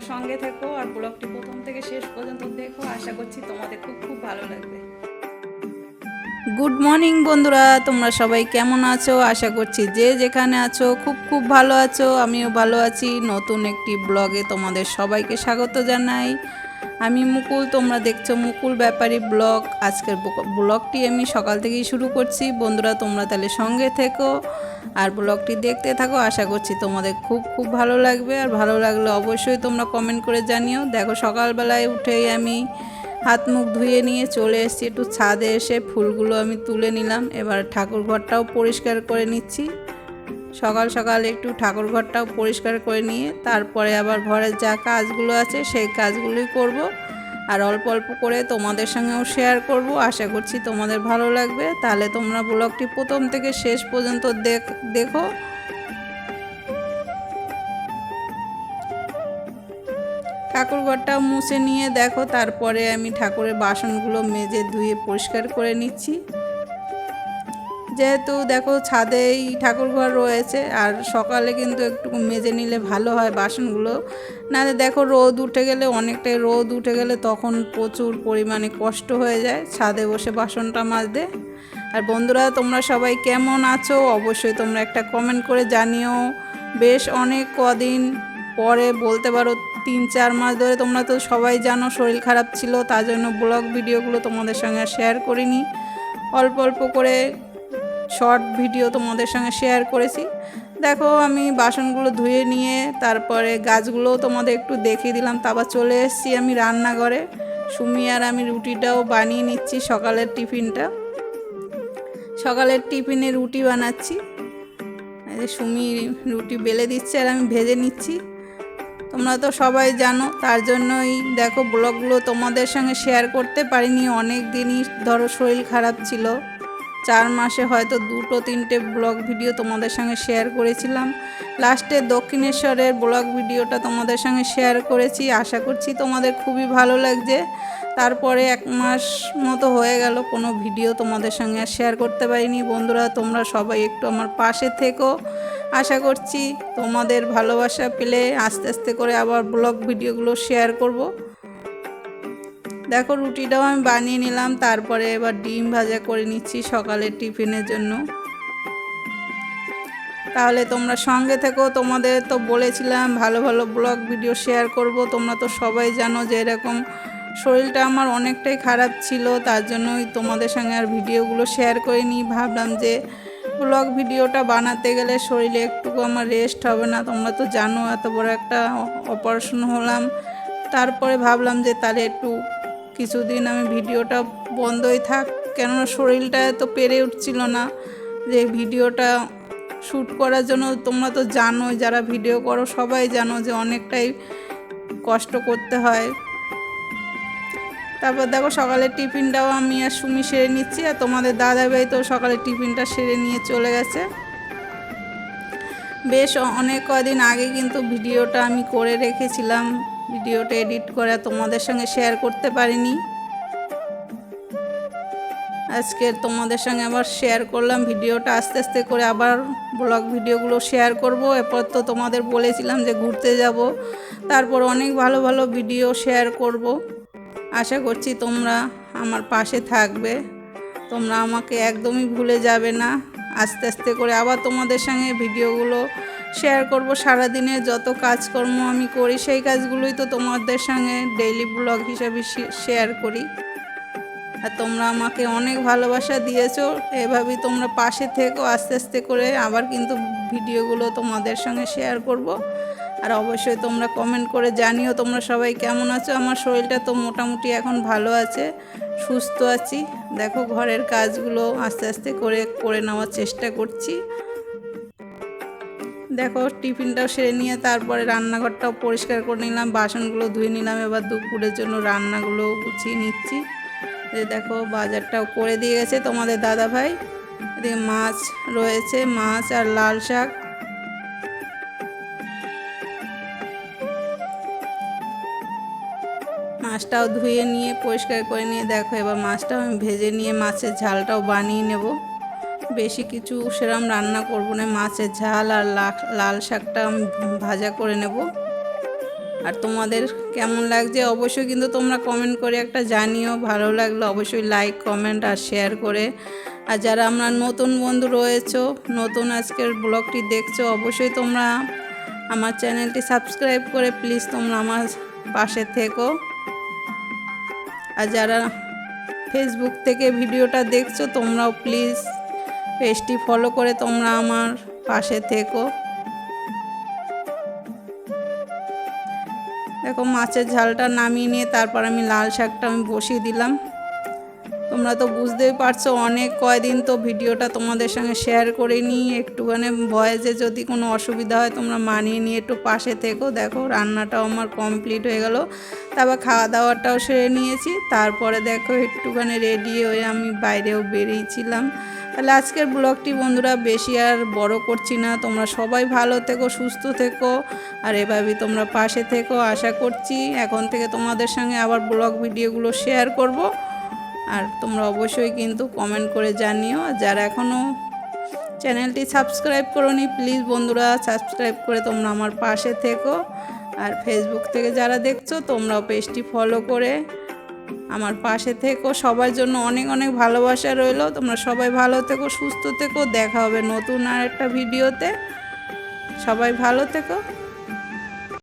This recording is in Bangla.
সঙ্গে থেকো আর ব্লগটি প্রথম থেকে শেষ পর্যন্ত দেখো। আশা করছি তোমাদের খুব খুব ভালো লাগবে। গুড মর্নিং বন্ধুরা, তোমরা সবাই কেমন আছো? আশা করছি যে যেখানে আছো, খুব খুব ভালো আছো। আমিও ভালো আছি। নতুন একটি ব্লগে তোমাদের সবাইকে স্বাগত জানাই। আমি মুকুল, তোমরা দেখছ মুকুল ব্যাপারী ব্লগ। আজকের ব্লগটি আমি সকাল থেকেই শুরু করছি। বন্ধুরা, তোমরা তাহলে সঙ্গে থেকো আর ব্লগটি দেখতে থাকো। আশা করছি তোমাদের খুব খুব ভালো লাগবে। আর ভালো লাগলে অবশ্যই তোমরা কমেন্ট করে জানিও। দেখো, সকালবেলায় উঠেই আমি হাত মুখ ধুয়ে নিয়ে চলে এসেছি। একটু ছাদে এসে ফুলগুলো আমি তুলে নিলাম। এবার ঠাকুর ঘরটাও পরিষ্কার করে নিচ্ছি। সকাল সকাল একটু ঠাকুর ঘরটাও পরিষ্কার করে নিয়ে, তারপরে আবার ঘরের যা কাজগুলো আছে সেই কাজগুলোই করব। আর অল্প অল্প করে তোমাদের সঙ্গেও শেয়ার করব। আশা করছি তোমাদের ভালো লাগবে। তাহলে তোমরা ব্লগটি প্রথম থেকে শেষ পর্যন্ত দেখ দেখো। ঠাকুর ঘরটা মুছে নিয়ে দেখো। তারপরে আমি ঠাকুরের বাসনগুলো মেজে ধুয়ে পরিষ্কার করে নিচ্ছি। যেহেতু দেখো ছাদেই ঠাকুর ঘর রয়েছে, আর সকালে কিন্তু একটু মেজে নিলে ভালো হয় বাসনগুলো। নাহলে দেখো রোদ উঠে গেলে, অনেকটাই রোদ উঠে গেলে তখন প্রচুর পরিমাণে কষ্ট হয়ে যায় ছাদে বসে বাসনটা মাজতে। আর বন্ধুরা, তোমরা সবাই কেমন আছো? অবশ্যই তোমরা একটা কমেন্ট করে জানিও। বেশ অনেক কদিন পরে বলতে পারো তিন, চার মাস ধরে তোমরা তো সবাই জানো শরীর খারাপ ছিল, তার জন্য ব্লগ ভিডিওগুলো তোমাদের সঙ্গে শেয়ার করিনি। অল্প অল্প করে শর্ট ভিডিও তোমাদের সঙ্গে শেয়ার করেছি। দেখো, আমি বাসনগুলো ধুয়ে নিয়ে তারপরে গাছগুলোও তোমাদের একটু দেখিয়ে দিলাম। তারপর চলে এসেছি আমি রান্নাঘরে। সুমি আর আমি রুটিটাও বানিয়ে নিচ্ছি সকালের টিফিনটা। সকালের টিফিনে রুটি বানাচ্ছি। সুমি রুটি বেলে দিচ্ছে আর আমি ভেজে নিচ্ছি। তোমরা তো সবাই জানো, তার জন্যই দেখো, ব্লগগুলো তোমাদের সঙ্গে শেয়ার করতে পারিনি। অনেক দিনই ধরো শরীর খারাপ ছিল। চার মাসে হয়তো দুটো, তিনটে ব্লগ ভিডিও তোমাদের সঙ্গে শেয়ার করেছিলাম। লাস্টে দক্ষিণেশ্বরের ব্লগ ভিডিওটা তোমাদের সঙ্গে শেয়ার করেছি। আশা করছি তোমাদের খুবই ভালো লাগছে। তারপরে এক মাস মতো হয়ে গেল, কোনো ভিডিও তোমাদের সঙ্গে আর শেয়ার করতে পারিনি। বন্ধুরা, তোমরা সবাই একটু আমার পাশে থেকো। আশা করছি তোমাদের ভালোবাসা পেলে আস্তে আস্তে করে আবার ব্লগ ভিডিওগুলো শেয়ার করব। দেখো রুটিটাও আমি বানিয়ে নিলাম, তারপরে এবার ডিম ভাজা করে নিচ্ছি সকালের টিফিনের জন্য। তাহলে তোমরা সঙ্গে থেকো, তোমাদের তো বলেছিলাম ভালো ভালো ব্লগ ভিডিও শেয়ার করব, তোমরা তো সবাই জানো যে এরকম শরীরটা আমার অনেকটাই খারাপ ছিল, তার জন্যই তোমাদের সঙ্গে আর ভিডিওগুলো শেয়ার করিনি। ভাবলাম যে ব্লগ ভিডিওটা বানাতে গেলে শরীরে একটুকু আমার রেস্ট হবে না, তোমরা তো জানো এত বড় একটা অপারেশন হলাম। তারপরে ভাবলাম যে তাহলে একটু কিছুদিন আমি ভিডিওটা বন্ধই থাক, কেননা শরীরটা তো পেরে উঠছিল না যে ভিডিওটা শ্যুট করার জন্য তোমরা তো জানো যারা ভিডিও করো সবাই জানো যে অনেকটাই কষ্ট করতে হয়। তারপর দেখো সকালের টিফিনটাও আমি আর সুমি সেরে নিচ্ছি আর তোমাদের দাদা দাদাভাই তো সকালে টিফিনটা সেরে নিয়ে চলে গেছে। বেশ অনেক কদিন আগে কিন্তু ভিডিওটা আমি করে রেখেছিলাম। ভিডিওটা এডিট করে তোমাদের সঙ্গে শেয়ার করতে পারিনি। আজকে তোমাদের সঙ্গে আবার শেয়ার করলাম, ভিডিওটা আস্তে আস্তে করে আবার ব্লগ ভিডিওগুলো শেয়ার করব। এরপর তো তোমাদের বলেছিলাম যে ঘুরতে যাব, তারপর অনেক ভালো ভালো ভিডিও শেয়ার করব। আশা করছি তোমরা আমার পাশে থাকবে, তোমরা আমাকে একদমই ভুলে যাবে না। আস্তে আস্তে করে আবার তোমাদের সঙ্গে ভিডিওগুলো শেয়ার করব। সারাদিনের যত কাজকর্ম আমি করি, সেই কাজগুলোই তো তোমাদের সঙ্গে ডেইলি ব্লগ হিসাবে শেয়ার করি। আর তোমরা আমাকে অনেক ভালোবাসা দিয়েছ, এভাবেই তোমরা পাশে থেকো, আস্তে আস্তে করে আবার কিন্তু ভিডিওগুলো তোমাদের সঙ্গে শেয়ার করব। আর অবশ্যই তোমরা কমেন্ট করে জানিও তোমরা সবাই কেমন আছো। আমার শরীরটা তো মোটামুটি এখন ভালো আছে, সুস্থ আছি। দেখো ঘরের কাজগুলো আস্তে আস্তে করে করে নেওয়ার চেষ্টা করছি। দেখো, টিফিনটাও সেরে নিয়ে তারপরে রান্নাঘরটাও পরিষ্কার করে নিলাম, বাসনগুলো ধুয়ে নিলাম, এবার দুপুরের জন্য রান্নাগুলো গুছিয়ে নিচ্ছি। দেখো, বাজারটাও করে দিয়ে গেছে তোমাদের দাদা ভাই। এদিকে মাছ রয়েছে, মাছ আর লাল শাক। মাছটাও ধুয়ে নিয়ে, পরিষ্কার করে নিয়ে, দেখো এবার মাছটাও আমি ভেজে নিয়ে মাছের ঝালটাও বানিয়ে নেব। বেশি কিছু সেরম রান্না করব না, মাছের ঝাল আর লাল শাকটা ভাজা করে নেব। আর তোমাদের কেমন লাগছে অবশ্যই কিন্তু তোমরা কমেন্ট করে একটা জানিও, ভালো লাগলে অবশ্যই লাইক কমেন্ট আর শেয়ার করে। আর যারা আমরা নতুন বন্ধু রয়েছো, নতুন আজকের ব্লগটি দেখছ, অবশ্যই তোমরা আমার চ্যানেলটি সাবস্ক্রাইব করে প্লিজ তোমরা আমার পাশে থেকো। আর যারা ফেসবুক থেকে ভিডিওটা দেখছ, তোমরাও প্লিজ পেজটি ফলো করে তোমরা আমার পাশে থেকো। দেখো, মাছের ঝালটা নামিয়ে নিয়ে তারপর আমি লাল শাকটা আমি বসিয়ে দিলাম। তোমরা তো বুঝতেই পারছ, অনেক কয়দিন তো ভিডিওটা তোমাদের সঙ্গে শেয়ার করে নিই একটুখানি ভয়েসে যদি কোনো অসুবিধা হয়, তোমরা মানিয়ে নিয়ে একটু পাশে থেকো। দেখো, রান্নাটাও আমার কমপ্লিট হয়ে গেল। তারপর খাওয়া দাওয়াটাও সেরে নিয়েছি। তারপরে দেখো, একটুখানি রেডি হয়ে আমি বাইরেও বেরিয়েছিলাম। তাহলে আজকের ব্লগটি বন্ধুরা বেশি আর বড় করছি না। তোমরা সবাই ভালো থেকো, সুস্থ থেকো, আর এভাবেই তোমরা পাশে থেকো, আশা করছি এখন থেকে তোমাদের সঙ্গে আবার ব্লগ ভিডিওগুলো শেয়ার করব। আর তোমরা অবশ্যই কিন্তু কমেন্ট করে জানিও। আর যারা এখনও চ্যানেলটি সাবস্ক্রাইব করোনি প্লিজ বন্ধুরা সাবস্ক্রাইব করে তোমরা আমার পাশে থেকো। আর ফেসবুক থেকে যারা দেখছ, তোমরাও পেজটি ফলো করে আমার পাশে থেকো, সবার জন্য অনেক অনেক ভালোবাসা রইল। তোমরা সবাই ভালো থেকো, সুস্থ থেকো, দেখা হবে নতুন আর একটা ভিডিওতে। সবাই ভালো থেকো।